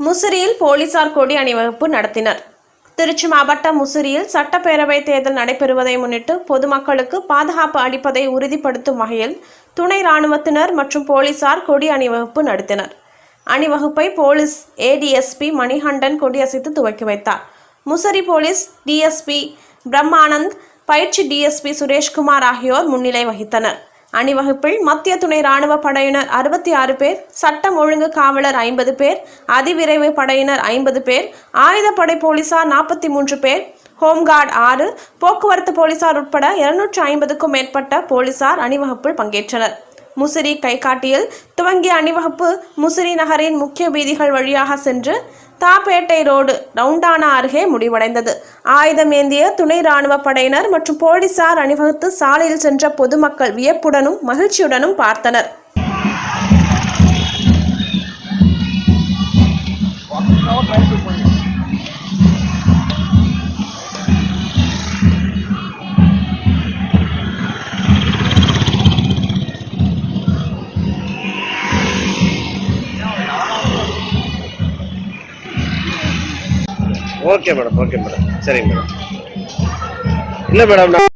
முசிறியில் போலீசார் கொடி அணிவகுப்பு நடத்தினர். திருச்சி மாவட்டம் முசிறியில் சட்டப்பேரவை தேர்தல் நடைபெறுவதை முன்னிட்டு பொதுமக்களுக்கு பாதுகாப்பு அளிப்பதை உறுதிப்படுத்தும் வகையில் துணை ராணுவத்தினர் மற்றும் போலீசார் கொடி அணிவகுப்பு நடத்தினர். அணிவகுப்பை போலீஸ் ஏடிஎஸ்பி மணிகண்டன் கொடியசைத்து துவக்கி வைத்தார். முசிறி போலீஸ் டிஎஸ்பி பிரம்மானந்த் பயிற்சி டிஎஸ்பி சுரேஷ்குமார் ஆகியோர் முன்னிலை வகித்தனர். அணிவகுப்பில் மத்திய துணை ராணுவ படையினர் அறுபத்தி ஆறு பேர் சட்டம் ஒழுங்கு காவலர் ஐம்பது பேர் அதிவிரைவு படையினர் ஐம்பது பேர் ஆயுதப்படை போலீசார் நாற்பத்தி மூன்று பேர் ஹோம்கார்டு ஆறு போக்குவரத்து போலீசார் உட்பட இருநூற்றி ஐம்பதுக்கும் மேற்பட்ட போலீசார் அணிவகுப்பில் பங்கேற்றனர். முசிறி கைகாட்டியில் துவங்கிய அணிவகுப்பு முசிறி நகரின் முக்கிய வீதிகள் வழியாக சென்று தாப்பேட்டை ரோடு ரவுண்டானா அருகே முடிவடைந்தது. ஆயுதம் ஏந்திய துணை ராணுவ படையினர் மற்றும் போலீசார் அணிவகுத்து சாலையில் சென்ற பொதுமக்கள் வியப்புடனும் மகிழ்ச்சியுடனும் பார்த்தனர். Okay madam okay madam. சரிங்க மேடம். இல்லை மேடம் நான்